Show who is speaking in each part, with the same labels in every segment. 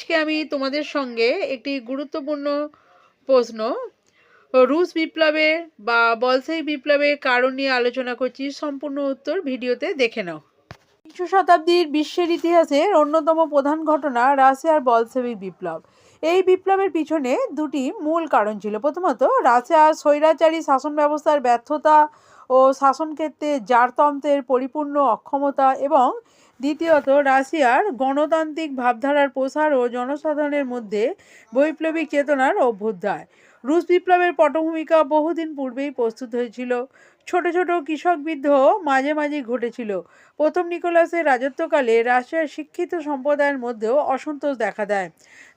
Speaker 1: আজকে আমি তোমাদের সঙ্গে একটি গুরুত্বপূর্ণ প্রশ্ন। রুশ বিপ্লবে বা বলসেই বিপ্লবের কারণ নিয়ে আলোচনা করছি। সম্পূর্ণ উত্তর ভিডিওতে দেখে নাও। বিংশ শতাব্দীর বিশ্বের ইতিহাসের অন্যতম প্রধান ঘটনা রাশিয়ার বলসেবিক বিপ্লব। এই বিপ্লবের পিছনে দুটি মূল কারণ ছিল। প্রথমত, রাশিয়ার স্বৈরাচারী শাসন ব্যবস্থার ব্যর্থতা ও শাসনক্ষেত্রে জারতন্ত্রের পরিপূর্ণ অক্ষমতা এবং দ্বিতীয়ত, রাশিয়ার গণতান্ত্রিক ভাবধারার প্রসার ও জনসাধারণের মধ্যে বৈপ্লবিক চেতনার অভ্যুদয়। রুশ বিপ্লবের পটভূমিকা বহুদিন পূর্বেই প্রস্তুত হয়েছিল। ছোট ছোট কৃষক বিদ্রোহ মাঝে মাঝে ঘটেছিল। প্রথম নিকোলাসের রাজত্বকালে রাশিয়ার শিক্ষিত সম্প্রদায়ের মধ্যেও অসন্তোষ দেখা দেয়।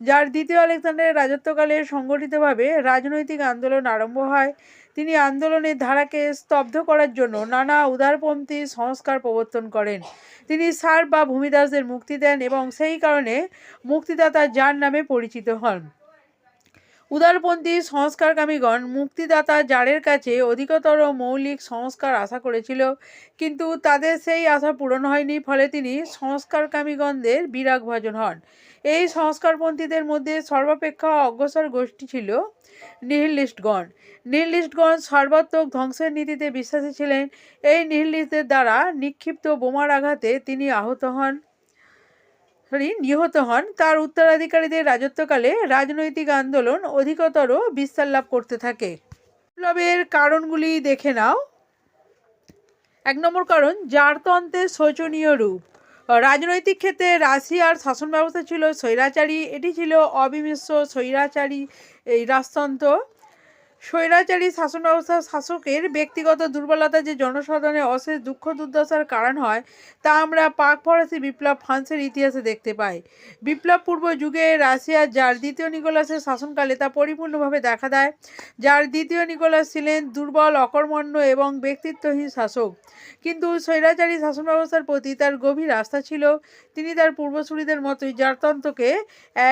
Speaker 1: যার দ্বিতীয় আলেকজান্ডারের রাজত্বকালে সংগঠিতভাবে রাজনৈতিক আন্দোলন আরম্ভ হয়। তিনি আন্দোলনের ধারাকে স্তব্ধ করার জন্য নানা উদারপন্থী সংস্কার প্রবর্তন করেন। তিনি সার বা ভূমিদাসদের মুক্তি দেন এবং সেই কারণে মুক্তিদাতা যার নামে পরিচিত হন। উদারপন্থী সংস্কারকামীগণ মুক্তিদাতা জারের কাছে অধিকতর মৌলিক সংস্কার আশা করেছিল, কিন্তু তাদের সেই আশা পূরণ হয়নি, ফলে তিনি সংস্কারকামীগণদের বিরাগভাজন হন। এই সংস্কারপন্থীদের মধ্যে সর্বাপেক্ষা অগ্রসর গোষ্ঠী ছিল নিহিলিস্টগণ নিহিলিস্টগণ সর্বাত্মক ধ্বংসের নীতিতে বিশ্বাসী ছিলেন। এই নিহিলিস্টদের দ্বারা নিক্ষিপ্ত বোমার আঘাতে তিনি আহত হন। সরি নিহত হন। তার উত্তরাধিকারীদের রাজত্বকালে রাজনৈতিক আন্দোলন অধিকতর বিস্তার লাভ করতে থাকে। বিপ্লবের কারণগুলি দেখে নাও। এক নম্বর কারণ জারতন্ত্রের শোচনীয় রূপ। রাজনৈতিক ক্ষেত্রে রাশিয়ার শাসন ব্যবস্থা ছিল স্বৈরাচারী। এটি ছিল অবিমিশ্র স্বৈরাচারী, এই রাজতন্ত্র। স্বৈরাচারী শাসন ব্যবস্থার শাসকের ব্যক্তিগত দুর্বলতা যে জনসাধারণের অশেষ দুঃখ দুর্দশার কারণ হয়, তা আমরা পাক ফরাসি বিপ্লব ফ্রান্সের ইতিহাসে দেখতে পাই। বিপ্লব পূর্ব যুগে রাশিয়ার যার দ্বিতীয় নিকোলাসের শাসনকালে তা পরিপূর্ণভাবে দেখা দেয়, যার দ্বিতীয় নিকোলাস ছিলেন দুর্বল, অকর্মণ্য এবং ব্যক্তিত্বহীন শাসক। কিন্তু স্বৈরাচারী শাসন ব্যবস্থার প্রতি তার গভীর আস্থা ছিল, তিনি তার পূর্বসূরিদের মতোই জারতন্ত্রকে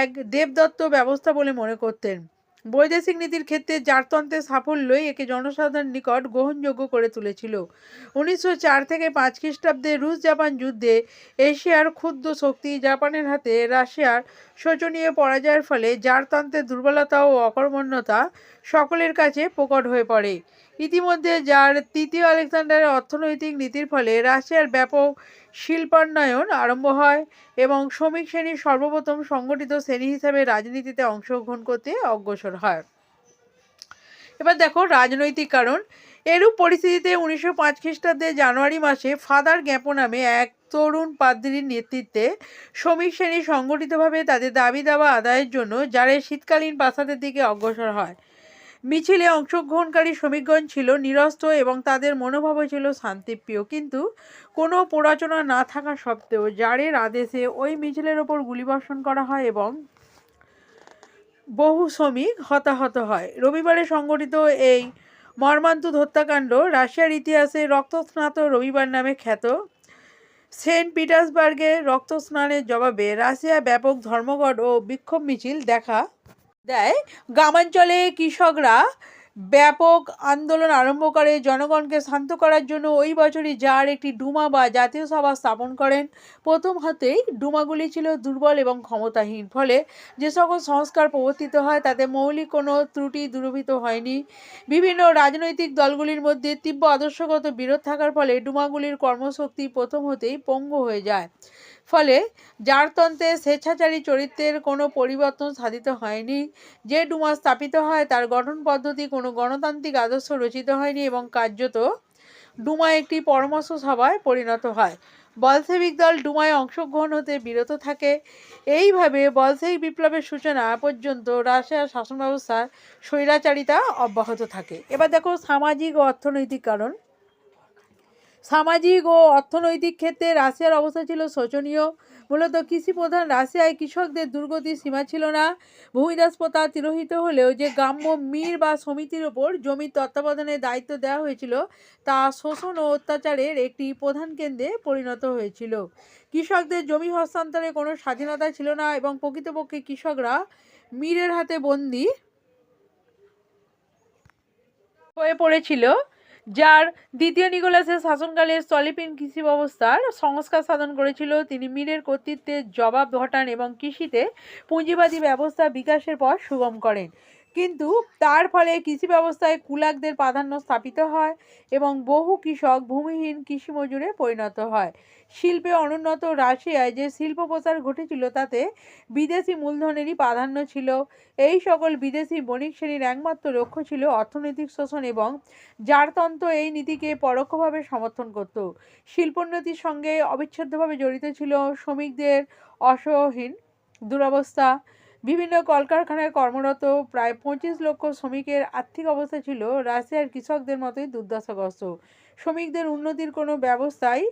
Speaker 1: এক দেবদত্ত ব্যবস্থা বলে মনে করতেন। বৈদেশিক নীতির ক্ষেত্রে জারতন্ত্রের সাফল্যই একে জনসাধারণ নিকট গ্রহণযোগ্য করে তুলেছিল। উনিশশো চার থেকে পাঁচ খ্রিস্টাব্দে রুশ জাপান যুদ্ধে এশিয়ার ক্ষুদ্র শক্তি জাপানের হাতে রাশিয়ার শোচনীয় পরাজয়ের ফলে জারতন্ত্রের দুর্বলতা ও অকর্মণ্যতা সকলের কাছে প্রকট হয়ে পড়ে। ইতিমধ্যে যার তৃতীয় আলেকজান্ডারের অর্থনৈতিক নীতির ফলে রাশিয়ার ব্যাপক শিল্পান্নয়ন আরম্ভ হয় এবং শ্রমিক শ্রেণি সর্বপ্রথম সংগঠিত শ্রেণি হিসাবে রাজনীতিতে অংশগ্রহণ করতে অগ্রসর হয়। এবার দেখো রাজনৈতিক কারণ। এরূপ পরিস্থিতিতে উনিশশো পাঁচ খ্রিস্টাব্দে জানুয়ারি মাসে ফাদার জ্ঞাপো নামে এক তরুণ পাদ্রির নেতৃত্বে শ্রমিক শ্রেণি সংগঠিতভাবে তাদের দাবি দাবা আদায়ের জন্য যারে শীতকালীন প্রাসাদের দিকে অগ্রসর হয়। মিছিলে অংশগ্রহণকারী শ্রমিকগণ ছিল নিরস্ত্র এবং তাদের মনোভাবও ছিল শান্তিপ্রিয়। কিন্তু কোনো প্ররোচনা না থাকা সত্ত্বেও জারের আদেশে ওই মিছিলের ওপর গুলিবর্ষণ করা হয় এবং বহু শ্রমিক হতাহত হয়। রবিবারে সংগঠিত এই মর্মান্তুদ হত্যাকাণ্ড রাশিয়ার ইতিহাসে রক্তস্নাত রবিবার নামে খ্যাত। সেন্ট পিটার্সবার্গে রক্তস্নানের জবাবে রাশিয়া ব্যাপক ধর্মঘট ও বিক্ষোভ মিছিল দেখা দেয়। গ্রামাঞ্চলে কৃষকরা ব্যাপক আন্দোলন আরম্ভ করে, জনগণকে শান্ত করার জন্য ওই বছরই যার একটি ডুমা বা জাতীয় সভা স্থাপন করেন। প্রথম হাতেই ডুমাগুলি ছিল দুর্বল এবং ক্ষমতাহীন, ফলে যে সকল সংস্কার প্রবর্তিত হয়, তাতে মৌলিক কোনো ত্রুটি দূরীভূত হয়নি। বিভিন্ন রাজনৈতিক দলগুলির মধ্যে তীব্র আদর্শগত বিরোধ থাকার ফলে ডুমাগুলির কর্মশক্তি প্রথম হতেই পঙ্গু হয়ে যায়। ফলে জারতন্ত্রে স্বেচ্ছাচারী চরিত্রের কোনো পরিবর্তন সাধিত হয়নি। যে ডুমা স্থাপিত হয়, তার গঠন পদ্ধতি কোনো গণতান্ত্রিক আদর্শ রচিত হয়নি এবং কার্যত ডুমা একটি পরামর্শ সভায় পরিণত হয়। বলসেবিক দল ডুমায় অংশগ্রহণ হতে বিরত থাকে। এইভাবে বলসেবিক বিপ্লবের সূচনা পর্যন্ত রাশিয়ার শাসন ব্যবস্থার স্বৈরাচারিতা অব্যাহত থাকে। এবার দেখো সামাজিক ও অর্থনৈতিক কারণ। সামাজিক ও অর্থনৈতিক ক্ষেত্রে রাশিয়ার অবস্থা ছিল শোচনীয়। মূলত কৃষি প্রধান রাশিয়ায় কৃষকদের দুর্গতির সীমা ছিল না। ভূমিদাস প্রথা তিরোহিত হলেও যে গ্রাম্য মির বা সমিতির ওপর জমির তত্ত্বাবধানের দায়িত্ব দেওয়া হয়েছিল, তা শোষণ ও অত্যাচারের একটি প্রধান কেন্দ্রে পরিণত হয়েছিল। কৃষকদের জমি হস্তান্তরে কোনো স্বাধীনতা ছিল না এবং প্রকৃতপক্ষে কৃষকরা মীরের হাতে বন্দি হয়ে পড়েছিল। যার দ্বিতীয় নিকোলাসের শাসনকালে স্থলিপিন কৃষি ব্যবস্থার সংস্কার সাধন করেছিল। তিনি মিলের কর্তৃত্বের জবাব ঘটান এবং কৃষিতে পুঁজিবাদী ব্যবস্থা বিকাশের পর সুগম করেন। কিন্তু তার ফলে কৃষি ব্যবস্থায় কুলাকদের প্রাধান্য স্থাপিত হয় এবং বহু কৃষক ভূমিহীন কৃষি মজুরে পরিণত হয়। শিল্পে অনুন্নত রাশিয়ায় যে শিল্প প্রসার ঘটেছিল, তাতে বিদেশি মূলধনেরই প্রাধান্য ছিল। এই সকল বিদেশি বণিক শ্রেণির একমাত্র লক্ষ্য ছিল অর্থনৈতিক শোষণ এবং জারতন্ত্র। এই নীতিকে পরোক্ষভাবে সমর্থন করত। শিল্পোন্নতির সঙ্গে অবিচ্ছেদ্যভাবে জড়িত ছিল শ্রমিকদের অসহীন দুরবস্থা বিভিন্ন কলকারখানায় কর্মরত প্রায় পঁচিশ লক্ষ শ্রমিকের আর্থিক অবস্থা ছিল রাশিয়ার কৃষকদের মতোই দুর্দশাগ্রস্ত। শ্রমিকদের উন্নতির কোনো ব্যবস্থাই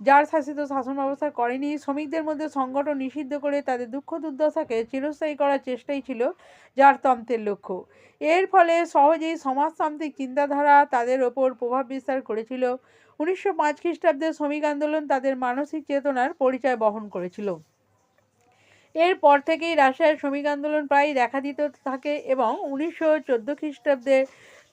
Speaker 1: যার শাসিত শাসন ব্যবস্থা করেনি, শ্রমিকদের মধ্যে সংগঠন নিষিদ্ধ করে তাদের দুঃখ দুর্দশাকে চিরস্থায়ী করার চেষ্টাই ছিল যার তন্ত্রের লক্ষ্য। এর ফলে সহজেই সমাজতান্ত্রিক চিন্তাধারা তাদের ওপর প্রভাব বিস্তার করেছিল। উনিশশো পাঁচ খ্রিস্টাব্দে শ্রমিক আন্দোলন তাদের মানসিক চেতনার পরিচয় বহন করেছিল। এরপর থেকেই রাশিয়ার শ্রমিক আন্দোলন প্রায় দেখা দিতে থাকে এবং উনিশশো চোদ্দ খ্রিস্টাব্দের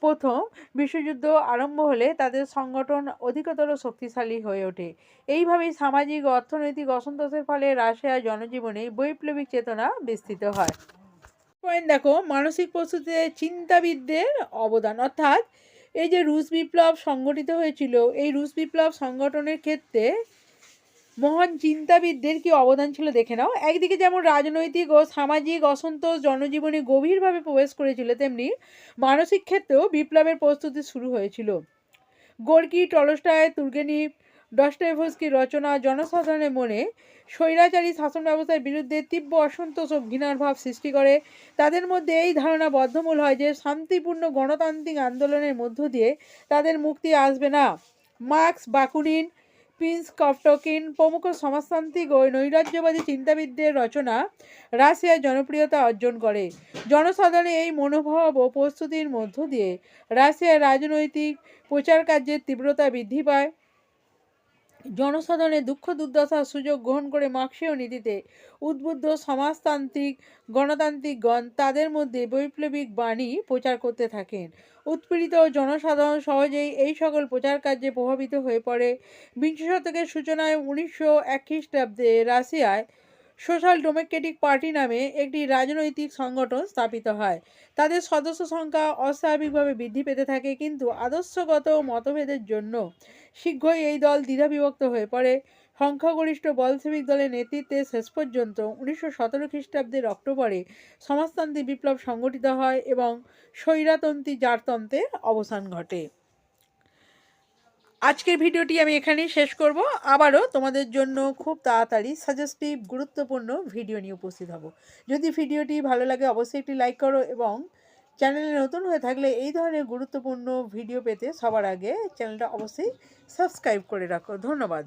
Speaker 1: প্রথম বিশ্বযুদ্ধ আরম্ভ হলে তাদের সংগঠন অধিকতর শক্তিশালী হয়ে ওঠে। এইভাবেই সামাজিক, অর্থনৈতিক অসন্তোষের ফলে রাশিয়ার জনজীবনে বৈপ্লবিক চেতনা বিস্তৃত হয়। পয়েন্ট দেখো, মানসিক প্রস্তুতিতে চিন্তাবিদদের অবদান। অর্থাৎ এই যে রুশ বিপ্লব সংগঠিত হয়েছিল, এই রুশ বিপ্লব সংগঠনের ক্ষেত্রে মহান চিন্তাবিদদের কি অবদান ছিল দেখে নাও। একদিকে যেমন রাজনৈতিক ও সামাজিক অসন্তোষ জনজীবনে গভীরভাবে প্রবেশ করেছিল, তেমনি মানসিক ক্ষেত্রেও বিপ্লবের প্রস্তুতি শুরু হয়েছিল। গোর্কি টলস্টায়, তুর্গেনিভ ডস্টয়েভস্কির রচনা, জনসাধারণের মনে স্বৈরাচারী শাসন ব্যবস্থার বিরুদ্ধে তীব্র অসন্তোষ ও ঘৃণার ভাব সৃষ্টি করে। তাদের মধ্যে এই ধারণা বদ্ধমূল হয় যে, শান্তিপূর্ণ গণতান্ত্রিক আন্দোলনের মধ্য দিয়ে তাদের মুক্তি আসবে না। মার্কস, বাকুনিন প্রিন্স কফটকিন প্রমুখ সমাজতান্ত্রিক ও নৈরাজ্যবাদী চিন্তাবিদদের রচনা রাশিয়ায় জনপ্রিয়তা অর্জন করে। জনসাধারণের এই মনোভাব ও প্রস্তুতির মধ্য দিয়ে রাশিয়ার রাজনৈতিক প্রচার কার্যের তীব্রতা বৃদ্ধি পায়। জনসাধারণের দুঃখ দুর্দশার সুযোগ গ্রহণ করে মার্ক্সীয় নীতিতে উদ্বুদ্ধ সমাজতান্ত্রিক, গণতান্ত্রিকগণ তাদের মধ্যে বৈপ্লবিক বাণী প্রচার করতে থাকেন। উৎপীড়িত জনসাধারণ সহজেই এই সকল প্রচার কার্যে প্রভাবিত হয়ে পড়ে। বিংশ শতকের সূচনায় উনিশশো এক খ্রিস্টাব্দে রাশিয়ায় সোশ্যাল ডেমোক্রেটিক পার্টি নামে একটি রাজনৈতিক সংগঠন স্থাপিত হয়। তাদের সদস্য সংখ্যা অস্বাভাবিকভাবে বৃদ্ধি পেতে থাকে কিন্তু আদর্শগত মতভেদের জন্য শীঘ্রই এই দল দ্বিধাবিভক্ত হয়ে পড়ে। সংখ্যাগরিষ্ঠ বলসেবিক দলের নেতৃত্বে শেষ পর্যন্ত উনিশশো সতেরো খ্রিস্টাব্দের অক্টোবরে সমাজতান্ত্রিক বিপ্লব সংগঠিত হয় এবং স্বৈরাতন্ত্রী জারতন্ত্রের অবসান ঘটে। আজকের ভিডিওটি আমি এখানেই শেষ করব। আবারও তোমাদের জন্য খুব তাড়াতাড়ি সাজেস্টিভ গুরুত্বপূর্ণ ভিডিও নিয়ে উপস্থিত হব। যদি ভিডিওটি ভালো লাগে, অবশ্যই একটি লাইক করো এবং চ্যানেলে নতুন হয়ে থাকলে এই ধরনের গুরুত্বপূর্ণ ভিডিও পেতে সবার আগে চ্যানেলটা অবশ্যই সাবস্ক্রাইব করে রাখো। ধন্যবাদ।